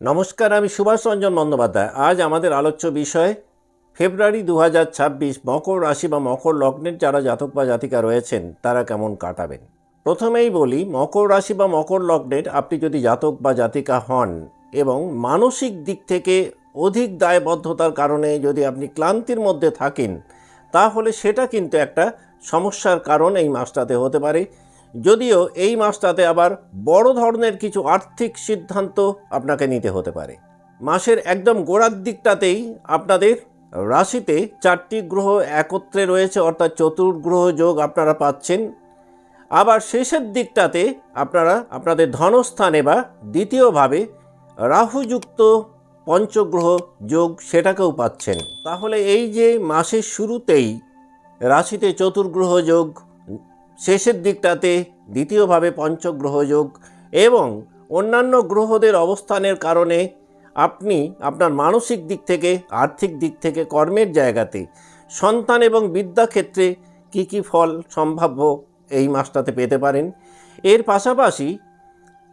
নমস্কার, আমি সুভাষ রঞ্জন বন্দ্যোপাধ্যায়। আজ আমাদের আলোচ্য বিষয়, ফেব্রুয়ারি দু হাজার ছাব্বিশ, মকর রাশি বা মকর লগ্নের যারা জাতক বা জাতিকা রয়েছেন, তারা কেমন কাটাবেন? প্রথমেই বলি, মকর রাশি বা মকর লগ্নের আপনি যদি জাতক বা জাতিকা হন এবং মানসিক দিক থেকে অধিক দায়বদ্ধতার কারণে যদি আপনি ক্লান্তির মধ্যে থাকেন, তাহলে সেটা কিন্তু একটা সমস্যার কারণ এই মাসটাতে হতে পারে। যদিও এই মাসটাতে আবার বড় ধরনের কিছু আর্থিক সিদ্ধান্ত আপনাকে নিতে হতে পারে। মাসের একদম গোড়ার দিকটাতেই আপনাদের রাশিতে চারটি গ্রহ একত্রে রয়েছে, অর্থাৎ চতুর্গ্রহ যোগ আপনারা পাচ্ছেন। আবার শেষের দিকটাতে আপনারা আপনাদের ধনস্থানে বা দ্বিতীয়ভাবে রাহুযুক্ত পঞ্চগ্রহ যোগ সেটাকেও পাচ্ছেন। তাহলে এই যে মাসের শুরুতেই রাশিতে চতুর্গ্রহ যোগ শেষের দিকটাতে দ্বিতীয়ভাবে পঞ্চগ্রহ যোগ এবং অন্যান্য গ্রহদের অবস্থানের কারণে আপনি আপনার মানসিক দিক থেকে, আর্থিক দিক থেকে, কর্মের জায়গাতে সন্তান এবং বিদ্যাক্ষেত্রে কী কী ফল সম্ভাব্য এই মাসটাতে পেতে পারেন। এর পাশাপাশি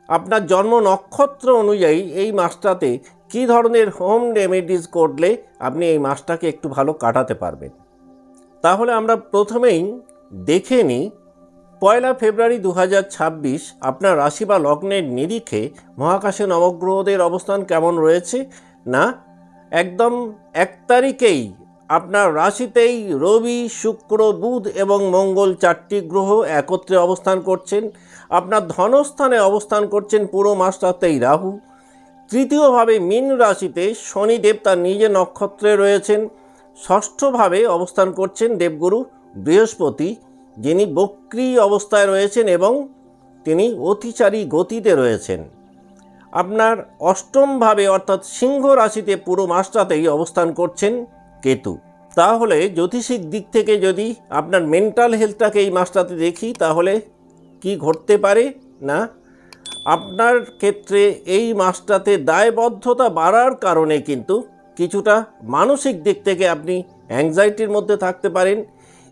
আপনার জন্ম নক্ষত্র অনুযায়ী এই মাসটাতে কী ধরনের হোম রেমেডিস করলে আপনি এই মাসটাকে একটু ভালো কাটাতে পারবেন। তাহলে আমরা প্রথমেই দেখে নিই পয়লা ফেব্রুয়ারি দু হাজার ছাব্বিশ আপনার রাশি বা লগ্নের নিরিখে মহাকাশে নবগ্রহদের অবস্থান কেমন রয়েছে? না, একদম এক তারিখেই আপনার রাশিতেই রবি, শুক্র, বুধ এবং মঙ্গল চারটি গ্রহ একত্রে অবস্থান করছেন। আপনার ধনস্থানে অবস্থান করছেন পুরো মাসটাতেই রাহু। তৃতীয়ভাবে মীন রাশিতে শনিদেব তার নিজে নক্ষত্রে রয়েছেন। ষষ্ঠভাবে অবস্থান করছেন দেবগুরু, বৃহস্পতি যিনি বক্রী অবস্থায় রয়েছেন এবং তিনি অতিচারী গতিতে রয়েছেন। আপনার অষ্টমভাবে অর্থাৎ সিংহ রাশিতে পুরো মাসটাতেই অবস্থান করছেন কেতু। তাহলে জ্যোতিষিক দিক থেকে যদি আপনার মেন্টাল হেলথটাকে এই মাসটাতে দেখি, তাহলে কি ঘটতে পারে না? আপনার ক্ষেত্রে এই মাসটাতে দায়বদ্ধতা বাড়ার কারণে কিন্তু কিছুটা মানসিক দিক থেকে আপনি অ্যাংজাইটির মধ্যে থাকতে পারেন।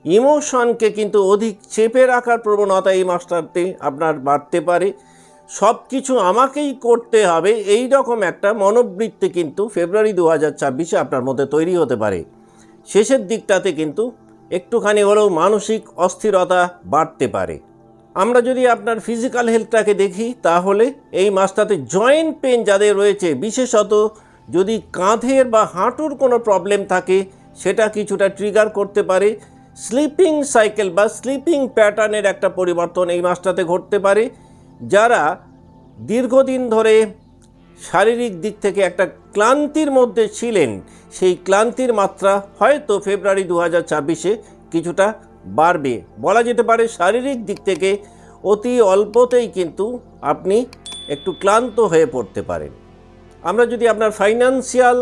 ইমোশনকে কিন্তু অধিক চেপে রাখার প্রবণতা এই মাসটাতে আপনার বাড়তে পারে। সব কিছু আমাকেই করতে হবে, এই রকম একটা মনোবৃত্তি কিন্তু ফেব্রুয়ারি দু হাজার ছাব্বিশে আপনার মধ্যে তৈরি হতে পারে। শেষের দিকটাতে কিন্তু একটুখানি হলেও মানসিক অস্থিরতা বাড়তে পারে। আমরা যদি আপনার ফিজিক্যাল হেলথটাকে দেখি, তাহলে এই মাসটাতে জয়েন্ট পেন যাদের রয়েছে, বিশেষত যদি কাঁধের বা হাঁটুর কোনো প্রবলেম থাকে, সেটা কিছুটা ট্রিগার করতে পারে। স্লিপিং সাইকেল বা স্লিপিং প্যাটার্নের একটা পরিবর্তন এই মাসটাতে ঘটতে পারে, যারা দীর্ঘদিন ধরে শারীরিক দিক থেকে একটা ক্লান্তির মধ্যে ছিলেন, সেই ক্লান্তির মাত্রা হয়তো ফেব্রুয়ারি দু হাজার ছাব্বিশে কিছুটা বাড়বে। বলা যেতে পারে শারীরিক দিক থেকে অতি অল্পতেই কিন্তু আপনি একটু ক্লান্ত হয়ে পড়তে পারেন। আমরা যদি আপনার ফাইন্যান্সিয়াল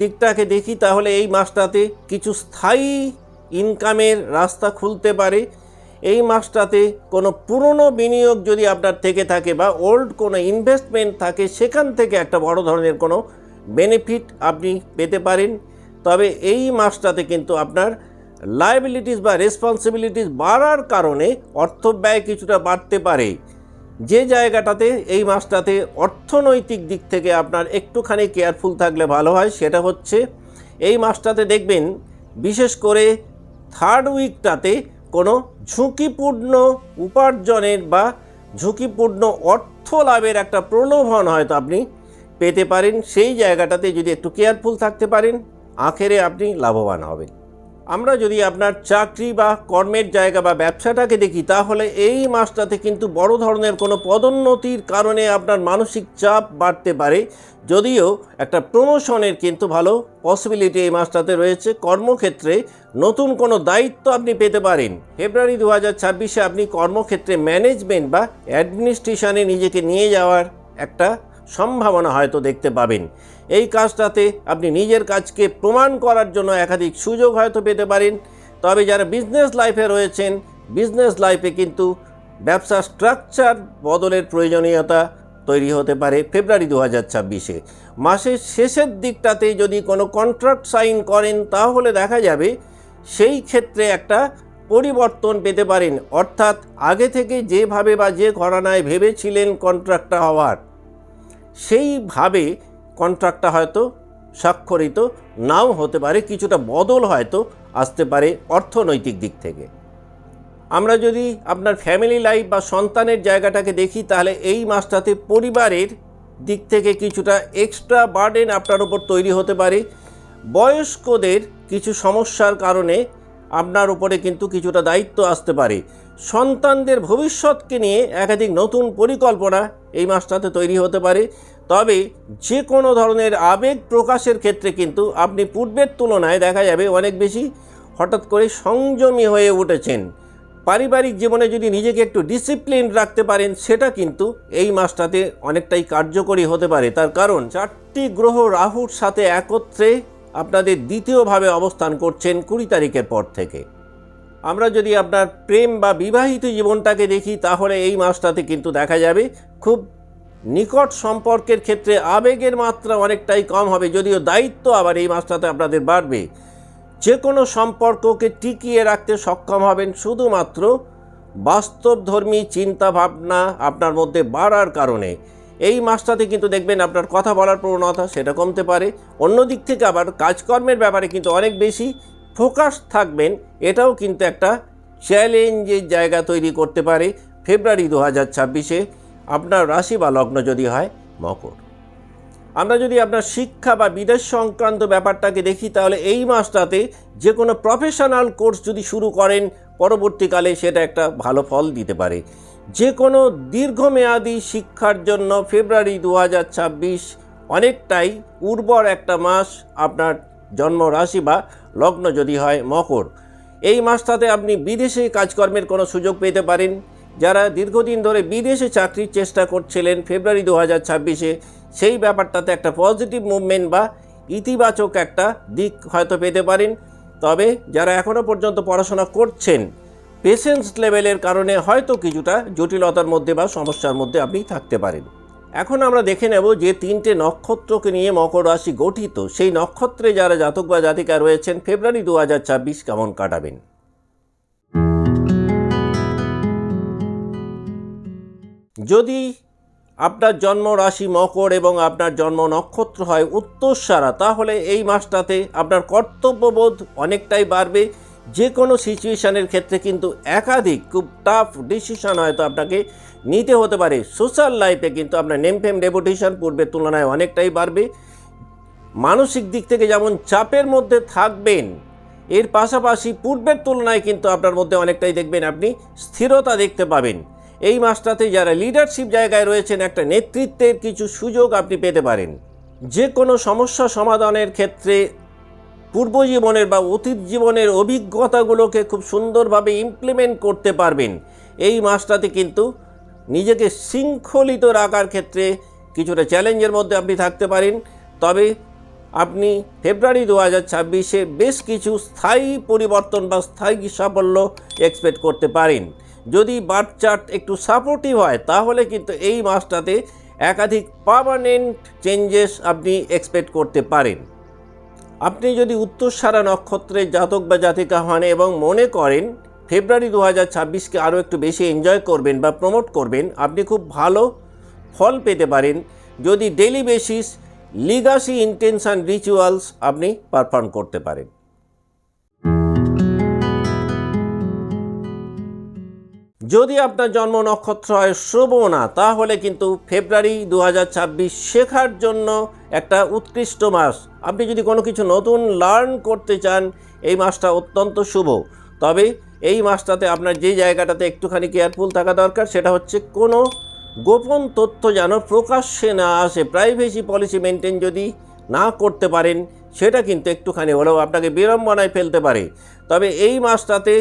দিকটাকে দেখি, তাহলে এই মাসটাতে কিছু স্থায়ী ইনকামের রাস্তা খুলতে পারে। এই মাসটাতে কোনো পুরনো বিনিয়োগ যদি আপনার থেকে থাকে বা ওল্ড কোনো ইনভেস্টমেন্ট থাকে, সেখান থেকে একটা বড় ধরনের কোনো বেনিফিট আপনি পেতে পারেন। তবে এই মাসটাতে কিন্তু আপনার লাইবিলিটিস বা রেসপন্সিবিলিটিস বাড়ার কারণে অর্থ ব্যয় কিছুটা বাড়তে পারে। যে জায়গাটাতে এই মাসটাতে অর্থনৈতিক দিক থেকে আপনার একটুখানি কেয়ারফুল থাকলে ভালো হয়, সেটা হচ্ছে এই মাসটাতে দেখবেন বিশেষ করে থার্ড উইকটাতে কোনো ঝুঁকিপূর্ণ উপার্জনের বা ঝুঁকিপূর্ণ অর্থ লাভের একটা প্রলোভন হয়তো আপনি পেতে পারেন, সেই জায়গাটাতে যদি একটু কেয়ারফুল থাকতে পারেন, আখেরে আপনি লাভবান হবেন। আমরা যদি আপনার চাকরি বা কর্মের জায়গা বা ব্যবসাটাকে দেখি, তাহলে এই মাসটাতে কিন্তু বড় ধরনের কোনো পদোন্নতির কারণে আপনার মানসিক চাপ বাড়তে পারে। যদিও একটা প্রমোশনের কিন্তু ভালো পসিবিলিটি এই মাসটাতে রয়েছে। কর্মক্ষেত্রে নতুন কোনো দায়িত্ব আপনি পেতে পারেন। ফেব্রুয়ারি দু হাজার ছাব্বিশে আপনি কর্মক্ষেত্রে ম্যানেজমেন্ট বা অ্যাডমিনিস্ট্রেশনে নিজেকে নিয়ে যাওয়ার একটা সম্ভাবনা হয়তো দেখতে পাবেন। এই কাজটাতে আপনি নিজের কাজকে প্রমাণ করার জন্য একাধিক সুযোগ হয়তো পেতে পারেন। তবে যারা বিজনেস লাইফে রয়েছেন বিজনেস লাইফে কিন্তু ব্যবসা স্ট্রাকচার বদলের প্রয়োজনীয়তা তৈরি হতে পারে ফেব্রুয়ারি দু হাজার ছাব্বিশে। মাসের শেষের দিকটাতে যদি কোনো কন্ট্রাক্ট সাইন করেন, তাহলে দেখা যাবে সেই ক্ষেত্রে একটা পরিবর্তন পেতে পারেন। অর্থাৎ আগে থেকে যেভাবে বা যে ঘরানায় ভেবেছিলেন কন্ট্রাক্টটা হওয়ার, সেইভাবে কন্ট্রাক্টটা হয়তো স্বাক্ষরিত, নাও হতে পারে, কিছুটা বদল হয়তো আসতে পারে অর্থনৈতিক দিক থেকে। আমরা যদি আপনার ফ্যামিলি লাইফ বা সন্তানের জায়গাটাকে দেখি, তাহলে এই মাসটাতে পরিবারের দিক থেকে কিছুটা এক্সট্রা বার্ডেন আপনার উপর তৈরি হতে পারে। বয়স্কদের কিছু সমস্যার কারণে আপনার উপরে কিন্তু কিছুটা দায়িত্ব আসতে পারে। সন্তানদের ভবিষ্যৎকে নিয়ে একাধিক নতুন পরিকল্পনা এই মাসটাতে তৈরি হতে পারে। তবে যে কোনো ধরনের আবেগ প্রকাশের ক্ষেত্রে কিন্তু আপনি পূর্বের তুলনায় দেখা যাবে অনেক বেশি হঠাৎ করে সংযমী হয়ে উঠেছেন। পারিবারিক জীবনে যদি নিজেকে একটু ডিসিপ্লিন রাখতে পারেন, সেটা কিন্তু এই মাসটাতে অনেকটাই কার্যকরী হতে পারে। তার কারণ, চারটি গ্রহ রাহুর সাথে একত্রে আপনাদের দ্বিতীয়ভাবে অবস্থান করছেন কুড়ি তারিখের পর থেকে। আমরা যদি আপনার প্রেম বা বিবাহিত জীবনটাকে দেখি, তাহলে এই মাসটাতে কিন্তু দেখা যাবে খুব নিকট সম্পর্কের ক্ষেত্রে আবেগের মাত্রা অনেকটাই কম হবে, যদিও দায়িত্ব আবার এই মাসটাতে আপনাদের বাড়বে। যে কোনো সম্পর্ককে টিকিয়ে রাখতে সক্ষম হবেন শুধুমাত্র বাস্তবধর্মী চিন্তা ভাবনা আপনার মধ্যে বাড়ার কারণে। এই মাসটাতে কিন্তু দেখবেন আপনার কথা বলার প্রবণতা সেটা কমতে পারে। অন্য দিক থেকে আবার কাজকর্মের ব্যাপারে কিন্তু অনেক বেশি ফোকাস থাকবেন, এটাও কিন্তু একটা চ্যালেঞ্জের জায়গা তৈরি করতে পারে ফেব্রুয়ারি দু হাজার ছাব্বিশে। আপনার রাশি বা লগ্ন যদি হয়, মকর। আমরা যদি আপনার শিক্ষা বা বিদেশ সংক্রান্ত ব্যাপারটাকে দেখি, তাহলে এই মাসটাতে যে কোনো প্রফেশনাল কোর্স যদি শুরু করেন, পরবর্তীকালে সেটা একটা ভালো ফল দিতে পারে। যে কোনো দীর্ঘমেয়াদী শিক্ষার জন্য ফেব্রুয়ারি দু হাজার ছাব্বিশ অনেকটাই উর্বর একটা মাস আপনার জন্ম রাশি বা লগ্ন যদি হয়, মকর। এই মাসটাতে আপনি বিদেশে কাজকর্মের কোনো সুযোগ পেতে পারেন যারা দীর্ঘদিন ধরে বিদেশে চাকরির চেষ্টা করছিলেন ফেব্রুয়ারি দু হাজার ছাব্বিশে, সেই ব্যাপারটাতে একটা পজিটিভ মুভমেন্ট বা ইতিবাচক একটা দিক হয়তো পেতে পারেন। তবে যারা এখনও পর্যন্ত পড়াশোনা করছেন পেশেন্স লেভেলের কারণে হয়তো কিছুটা জটিলতার মধ্যে বা সমস্যার মধ্যে আপনি থাকতে পারেন। এখন আমরা দেখে নেব যে তিনটে নক্ষত্রকে নিয়ে মকর রাশি গঠিত। সেই নক্ষত্রে যারা জাতক বা জাতিকা রয়েছেন, ফেব্রুয়ারি দু হাজার ছাব্বিশ কেমন কাটাবেন? যদি আপনার জন্ম রাশি মকর এবং আপনার জন্ম নক্ষত্র হয় উত্তরসারা তাহলে এই মাসটাতে আপনার কর্তব্যবোধ অনেকটাই বাড়বে। যে কোনো সিচুয়েশানের ক্ষেত্রে কিন্তু একাধিক খুব টাফ ডিসিশন হয়তো আপনাকে নিতে হতে পারে। সোশ্যাল লাইফে কিন্তু আপনার নেম ফেম ডেপুটেশন পূর্বের তুলনায় অনেকটাই বাড়বে। মানসিক দিক থেকে যেমন চাপের মধ্যে থাকবেন, এর পাশাপাশি পূর্বের তুলনায় কিন্তু আপনার মধ্যে অনেকটাই দেখবেন আপনি স্থিরতা দেখতে পাবেন। এই মাসটাতে যারা লিডারশিপ জায়গায় রয়েছেন, একটা নেতৃত্বের কিছু সুযোগ আপনি পেতে পারেন। যে কোনো সমস্যা সমাধানের ক্ষেত্রে পূর্ব জীবনের বা অতীত জীবনের অভিজ্ঞতাগুলোকে খুব সুন্দরভাবে ইমপ্লিমেন্ট করতে পারবেন। এই মাসটাতে কিন্তু নিজেকে শৃঙ্খলিত রাখার ক্ষেত্রে কিছুটা চ্যালেঞ্জের মধ্যে আপনি থাকতে পারেন। তবে আপনি ফেব্রুয়ারি দু হাজার ছাব্বিশে বেশ কিছু স্থায়ী পরিবর্তন বা স্থায়ী সাফল্য এক্সপেক্ট করতে পারেন। যদি বার্থ চার্ট একটু সাপোর্টিভ হয়, তাহলে কিন্তু এই মাসটাতে একাধিক পার্মানেন্ট চেঞ্জেস আপনি এক্সপেক্ট করতে পারেন। আপনি যদি উত্তরসারা নক্ষত্রের জাতক বা জাতিকা হন এবং মনে করেন ফেব্রুয়ারি দু হাজার ছাব্বিশকে আরও একটু বেশি এনজয় করবেন বা প্রমোট করবেন, আপনি খুব ভালো ফল পেতে পারেন। যদি daily basis legacy intention rituals আপনি পারফর্ম করতে পারেন। যদি আপনার জন্ম নক্ষত্র হয় শ্রবণা তাহলে কিন্তু ফেব্রুয়ারি দু হাজার ছাব্বিশ শেখার জন্য একটা উৎকৃষ্ট মাস। আপনি যদি কোনো কিছু নতুন লার্ন করতে চান, এই মাসটা অত্যন্ত শুভ। তবে এই মাসটাতে আপনার যে জায়গাটাতে একটুখানি কেয়ারফুল থাকা দরকার, সেটা হচ্ছে কোনো গোপন তথ্য যেন প্রকাশ্যে না আসে। প্রাইভেসি পলিসি মেনটেন যদি না করতে পারেন, সেটা কিন্তু একটুখানি হলেও আপনাকে বিড়ম্বনায় ফেলতে পারে। তবে এই মাসটাতে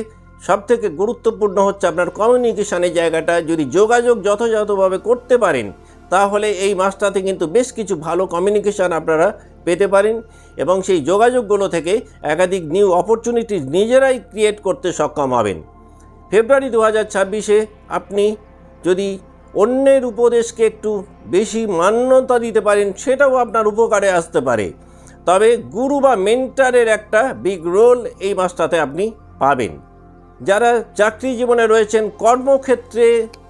সবথেকে গুরুত্বপূর্ণ হচ্ছে আপনার কমিউনিকেশনের জায়গাটা, যদি যোগাযোগ যথাযথভাবে করতে পারেন, তাহলে এই মাসটাতে কিন্তু বেশ কিছু ভালো কমিউনিকেশান আপনারা পেতে পারেন এবং সেই যোগাযোগগুলো থেকে একাধিক নিউ অপরচুনিটিস নিজেরাই ক্রিয়েট করতে সক্ষম হবেন। ফেব্রুয়ারি দু হাজার ছাব্বিশে আপনি যদি অন্যের উপদেশকে একটু বেশি মান্যতা দিতে পারেন, সেটাও আপনার উপকারে আসতে পারে। তবে গুরু বা মেন্টারের একটা বিগ রোল এই মাসটাতে আপনি পাবেন। যারা চাকরি জীবনে রয়েছেন, কর্মক্ষেত্রে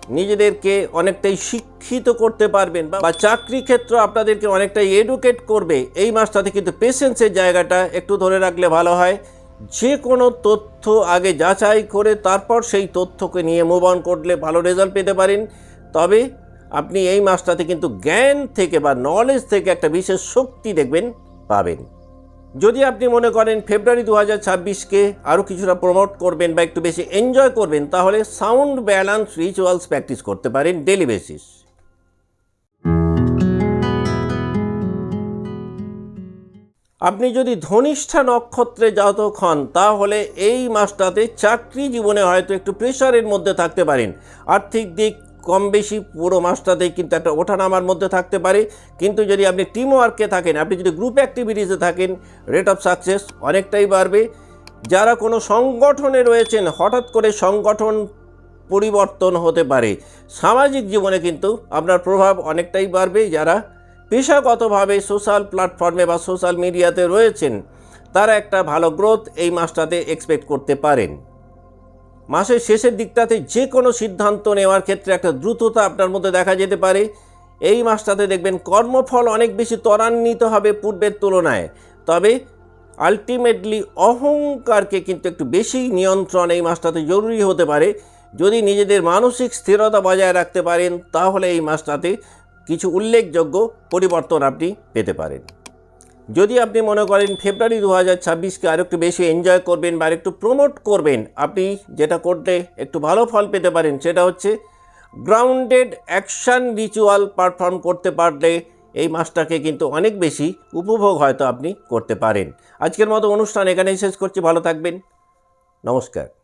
নিজেদেরকে অনেকটাই শিক্ষিত করতে পারবেন বা চাকরি ক্ষেত্র আপনাদেরকে অনেকটাই এডুকেট করবে। এই মাসটাতে কিন্তু পেশেন্সের জায়গাটা একটু ধরে রাখলে ভালো হয়। যে কোনো তথ্য আগে যাচাই করে তারপর সেই তথ্যকে নিয়ে মুভ অন করলে ভালো রেজাল্ট পেতে পারেন। তবে আপনি এই মাসটাতে কিন্তু জ্ঞান থেকে বা নলেজ থেকে একটা বিশেষ শক্তি দেখবেন, পাবেন। যদি আপনি মনে করেন ফেব্রুয়ারি দু হাজার ছাব্বিশকে আরও কিছুটা প্রমোট করবেন বা একটু বেশি এনজয় করবেন, তাহলে সাউন্ড ব্যালান্স রিচুয়ালস প্র্যাকটিস করতে পারেন ডেলি বেসিস আপনি যদি ধনিষ্ঠা নক্ষত্রে জাতক হন, তাহলে এই মাসটাতে চাকরি জীবনে হয়তো একটু প্রেশারের মধ্যে থাকতে পারেন। আর্থিক দিক কম বেশি পুরো মাসটাতেই কিন্তু একটা ওঠানামার মধ্যে থাকতে পারে। কিন্তু যদি আপনি টিম ওয়ার্কে থাকেন, আপনি যদি গ্রুপ অ্যাক্টিভিটিসে থাকেন রেট অফ সাকসেস অনেকটাই বাড়বে। যারা কোনো সংগঠনে রয়েছেন, হঠাৎ করে সংগঠন পরিবর্তন হতে পারে। সামাজিক জীবনে কিন্তু আপনার প্রভাব অনেকটাই বাড়বে। যারা পেশাগতভাবে সোশ্যাল প্ল্যাটফর্মে বা সোশ্যাল মিডিয়াতে রয়েছেন, তারা একটা ভালো গ্রোথ এই মাসটাতে এক্সপেক্ট করতে পারেন। মাসের শেষের দিকটাতে যে কোনো সিদ্ধান্ত নেওয়ার ক্ষেত্রে একটা দ্রুততা আপনার মধ্যে দেখা যেতে পারে। এই মাসটাতে দেখবেন কর্মফল অনেক বেশি ত্বরান্বিত হবে পূর্বের তুলনায়। তবে আলটিমেটলি অহংকারকে কিন্তু একটু বেশি নিয়ন্ত্রণ এই মাসটাতে জরুরি হতে পারে। যদি নিজেদের মানসিক স্থিরতা বজায় রাখতে পারেন, তাহলে এই মাসটাতে কিছু উল্লেখযোগ্য পরিবর্তন আপনি পেতে পারেন। যদি আপনি মনে করেন ফেব্রুয়ারি দু হাজার ছাব্বিশকে আরেকটু বেশি এনজয় করবেন বা আরেকটু প্রমোট করবেন, আপনি যেটা করতে একটু ভালো ফল পেতে পারেন, সেটা হচ্ছে গ্রাউন্ডেড অ্যাকশান রিচুয়াল পারফর্ম করতে পারলে এই মাসটাকে কিন্তু অনেক বেশি উপভোগ হয়তো আপনি করতে পারেন। আজকের মতো অনুষ্ঠান এখানেই শেষ করছি, ভালো থাকবেন। নমস্কার।